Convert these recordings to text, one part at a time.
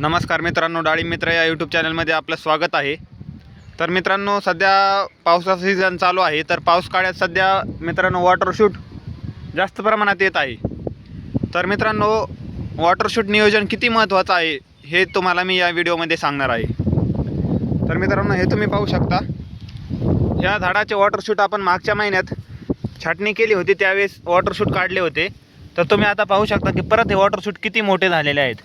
नमस्कार मित्रांनो डाळिंब मित्र या यूट्यूब चॅनलमध्ये आपलं स्वागत आहे. तर मित्रांनो सध्या पावसाचा सीझन चालू आहे. तर पाऊस काळात सध्या मित्रांनो वॉटरशूट जास्त प्रमाणात येत आहे. तर मित्रांनो वॉटरशूट नियोजन किती महत्त्वाचं आहे हे तुम्हाला मी या व्हिडिओमध्ये सांगणार आहे. तर मित्रांनो हे तुम्ही पाहू शकता. ह्या झाडाचे वॉटरशूट आपण मागच्या महिन्यात छाटणी केली होती त्यावेळेस वॉटरशूट काढले होते. तर तुम्ही आता पाहू शकता की परत हे वॉटरशूट किती मोठे झालेले आहेत.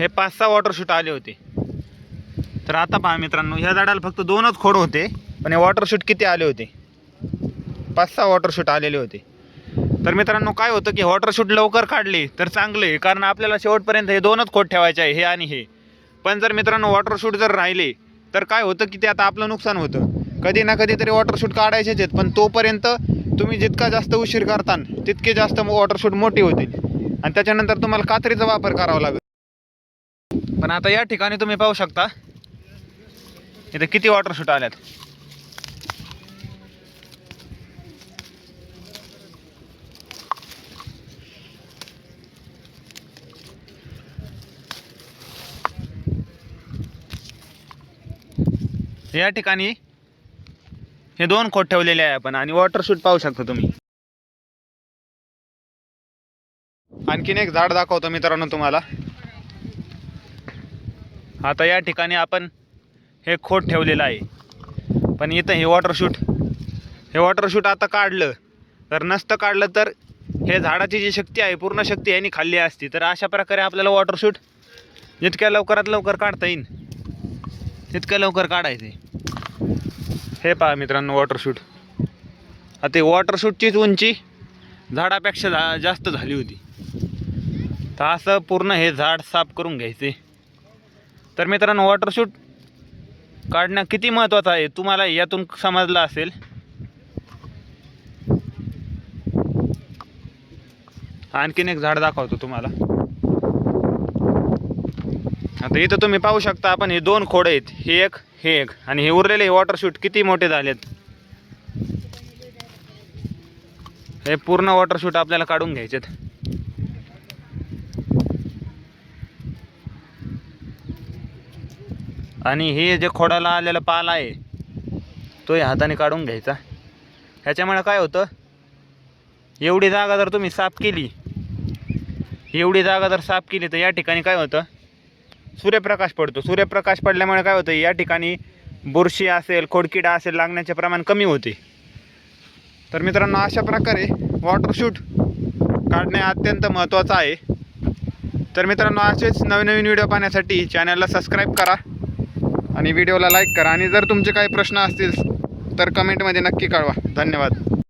हे पाच सहा वॉटरशूट आले होते. तर आता पहा मित्रांनो ह्या झाडाला फक्त दोनच खोड होते पण हे वॉटरशूट किती आले होते? पाच सहा वॉटरशूट आलेले होते. तर मित्रांनो काय होतं की वॉटरशूट लवकर काढले तर चांगले आहे कारण आपल्याला शेवटपर्यंत हे दोनच खोट ठेवायचे आहे हे आणि हे. पण जर मित्रांनो वॉटरशूट जर राहिले तर काय होतं की ते आता आपलं नुकसान होतं. कधी ना कधी तरी वॉटरशूट काढायचेच आहेत पण तोपर्यंत तुम्ही जितका जास्त उशीर करतान तितके जास्त वॉटरशूट मोठे मोठी होतील. आणि त्याच्यानंतर तुम्हाला कात्रीचा वापर करावा लागेल. पण आता या ठिकाणी तुम्ही पाहू शकता. इथे किती वॉटर शूट आल्यात. या ठिकाणी हे दोन खोट ठेवलेले आहे आपण आणि वॉटर शूट पाहू शकता तुम्ही. आणखीन एक झाड दाखवतो मित्रांनो तुम्हाला. आता या ठिकाणी आपण हे खोट ठेवलेलं आहे. पण इथं हे वॉटरशूट हे वॉटरशूट आता काढलं. तर नसतं काढलं तर हे झाडाची जी शक्ती आहे पूर्ण शक्ती यांनी खाल्ली असती. तर अशा प्रकारे आपल्याला वॉटरशूट जितक्या लवकरात लवकर काढता येईल तितक्या लवकर काढायचे. हे पहा मित्रांनो वॉटरशूट आता ते वॉटरशूटचीच उंची झाडापेक्षा जा जास्त झाली होती. तर असं पूर्ण हे झाड साफ करून घ्यायचे. तर मित्रांनो वॉटरशूट काढणं किती महत्त्वाचं आहे तुम्हाला यातून समजलं असेल. आणखीन एक झाड दाखवतो तुम्हाला. आता इथं तुम्ही पाहू शकता आपण हे दोन खोड आहेत हे एक हे एक. आणि हे उरलेले हे वॉटरशूट किती मोठे झालेत. हे पूर्ण वॉटरशूट आपल्याला काढून घ्यायचेत. आणि हे जे खोडाला आलेला पाल आहे तो हाताने काढून घ्यायचा. ह्याच्यामुळे काय होतं? एवढी जागा जर तुम्ही साफ केली एवढी जागा जर साफ केली तर या ठिकाणी काय होतं? सूर्यप्रकाश पडतो. सूर्यप्रकाश पडल्यामुळे काय होतं? या ठिकाणी बुरशी असेल खोडकिडा असेल लागण्याचे प्रमाण कमी होते. तर मित्रांनो अशा प्रकारे वॉटरशूट काढणे अत्यंत महत्त्वाचं आहे. तर मित्रांनो असेच नवीन नवीन व्हिडिओ पाहण्यासाठी चॅनलला सबस्क्राईब करा. आणि व्हिडिओला लाईक करा आणि जर तुमचे काही प्रश्न असतील तर कमेंटमध्ये नक्की कळवा. धन्यवाद.